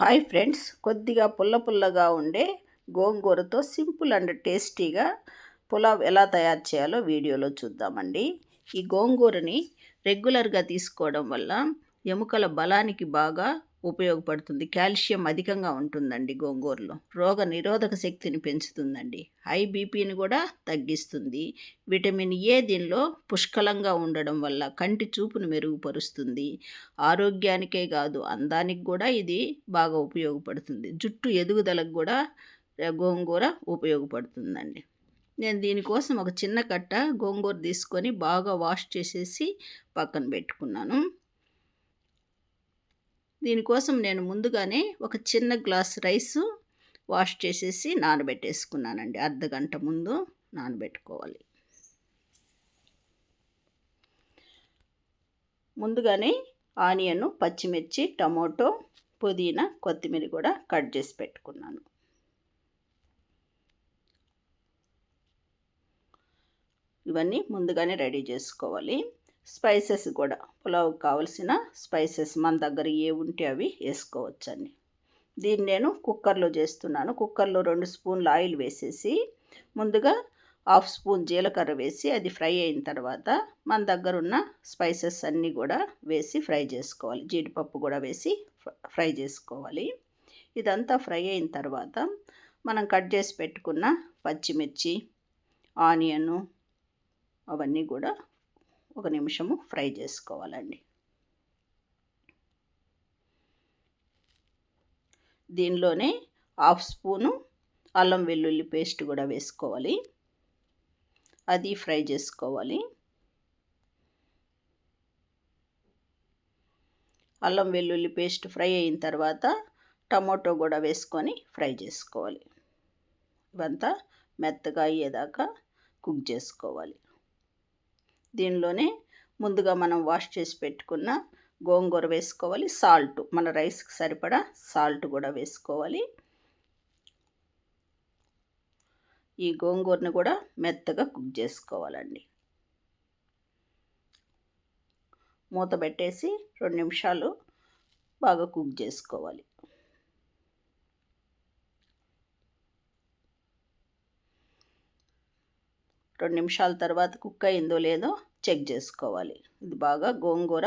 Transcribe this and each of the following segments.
Hi friends కొద్దిగా పుల్ల పుల్లగా ఉండే గోంగూరతో సింపుల్ అండ్ టేస్టీగా పులావ్ ఎలా తయారు చేయాలో వీడియోలో చూద్దామండి. ఈ గోంగూరని రెగ్యులర్గా తీసుకోవడం వల్ల ఎముకల బలానికి బాగా ఉపయోగపడుతుంది. కాల్షియం అధికంగా ఉంటుందండి గోంగూరలో. రోగ నిరోధక శక్తిని పెంచుతుందండి. హై బీపీని కూడా తగ్గిస్తుంది. విటమిన్ ఏ దీనిలో పుష్కలంగా ఉండడం వల్ల కంటి చూపును మెరుగుపరుస్తుంది. ఆరోగ్యానికే కాదు అందానికి కూడా ఇది బాగా ఉపయోగపడుతుంది. జుట్టు ఎదుగుదలకు కూడా గోంగూర ఉపయోగపడుతుందండి. నేను దీనికోసం ఒక చిన్న కట్ట గోంగూర తీసుకొని బాగా వాష్ చేసేసి పక్కన పెట్టుకున్నాను. దీనికోసం నేను ముందుగానే ఒక చిన్న గ్లాస్ రైస్ వాష్ చేసేసి నానబెట్టేసుకున్నానండి. అర్ధ గంట ముందు నానబెట్టుకోవాలి. ముందుగానే ఆనియన్ పచ్చిమిర్చి టమోటో పుదీనా కొత్తిమీర కూడా కట్ చేసి పెట్టుకున్నాను. ఇవన్నీ ముందుగానే రెడీ చేసుకోవాలి. స్పైసెస్ కూడా. పులావ్ కావలసిన స్పైసెస్ మన దగ్గర ఏ ఉంటే అవి వేసుకోవచ్చండి. దీన్ని నేను కుక్కర్లో చేస్తున్నాను. కుక్కర్లో రెండు స్పూన్లు ఆయిల్ వేసేసి ముందుగా హాఫ్ స్పూన్ జీలకర్ర వేసి అది ఫ్రై అయిన తర్వాత మన దగ్గర ఉన్న స్పైసెస్ అన్నీ కూడా వేసి ఫ్రై చేసుకోవాలి. జీడిపప్పు కూడా వేసి ఫ్రై చేసుకోవాలి. ఇదంతా ఫ్రై అయిన తర్వాత మనం కట్ చేసి పెట్టుకున్న పచ్చిమిర్చి ఆనియను అవన్నీ కూడా ఒక నిమిషము ఫ్రై చేసుకోవాలండి. దీనిలోనే హాఫ్ స్పూను అల్లం వెల్లుల్లి పేస్ట్ కూడా వేసుకోవాలి. అది ఫ్రై చేసుకోవాలి. అల్లం వెల్లుల్లి పేస్ట్ ఫ్రై అయిన తర్వాత టమోటో కూడా వేసుకొని ఫ్రై చేసుకోవాలి. ఇవంతా మెత్తగా అయ్యేదాకా కుక్ చేసుకోవాలి. దీనిలోనే ముందుగా మనం వాష్ చేసి పెట్టుకున్న గోంగూర వేసుకోవాలి. సాల్ట్ మన రైస్కి సరిపడా సాల్ట్ కూడా వేసుకోవాలి. ఈ గోంగూరని కూడా మెత్తగా కుక్ చేసుకోవాలండి. మూత పెట్టేసి రెండు నిమిషాలు బాగా కుక్ చేసుకోవాలి. రెండు నిమిషాల తర్వాత కుక్ అయిందో లేదో చెక్ చేసుకోవాలి. ఇది బాగా గోంగూర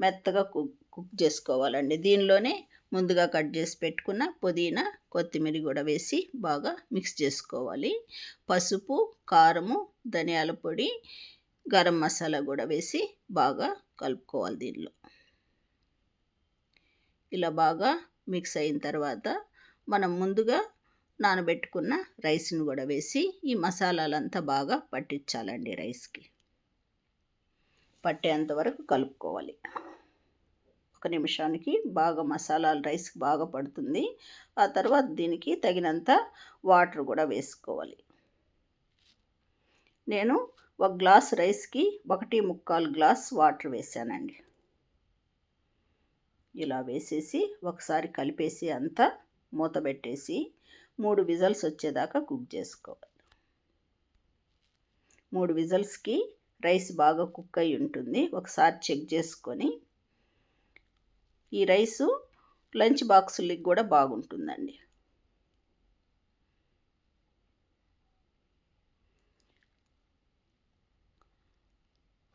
మెత్తగా కుక్ కుక్ చేసుకోవాలండి. దీనిలోనే ముందుగా కట్ చేసి పెట్టుకున్న పుదీనా కొత్తిమీర కూడా వేసి బాగా మిక్స్ చేసుకోవాలి. పసుపు కారము ధనియాల పొడి గరం మసాలా కూడా వేసి బాగా కలుపుకోవాలి దీనిలో. ఇలా బాగా మిక్స్ అయిన తర్వాత మనం ముందుగా నానబెట్టుకున్న రైస్ని కూడా వేసి ఈ మసాలాలంతా బాగా పట్టించాలండి రైస్కి. పట్టేంత వరకు కలుపుకోవాలి. ఒక నిమిషానికి బాగా మసాలాలు రైస్కి బాగా పడుతుంది. ఆ తర్వాత దీనికి తగినంత వాటర్ కూడా వేసుకోవాలి. నేను ఒక గ్లాస్ రైస్కి ఒకటి ముక్కాలు గ్లాస్ వాటర్ వేసానండి. ఇలా వేసేసి ఒకసారి కలిపేసి అంతా మూత పెట్టేసి మూడు విజల్స్ వచ్చేదాకా కుక్ చేసుకోవాలి. మూడు విజల్స్కి రైస్ బాగా కుక్ అయి ఉంటుంది. ఒకసారి చెక్ చేసుకొని ఈ రైసు లంచ్ బాక్సులకి కూడా బాగుంటుందండి.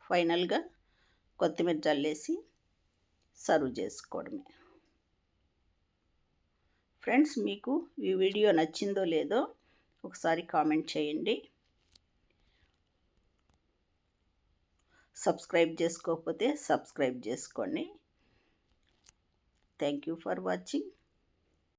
ఫైనల్గా కొత్తిమీర జల్లేసి సర్వ్ చేసుకోవడమే. ఫ్రెండ్స్ మీకు ఈ వీడియో నచ్చిందో లేదో ఒకసారి కామెంట్ చేయండి. సబ్స్క్రైబ్ చేసుకోకపోతే సబ్స్క్రైబ్ చేసుకోండి. Thank you for watching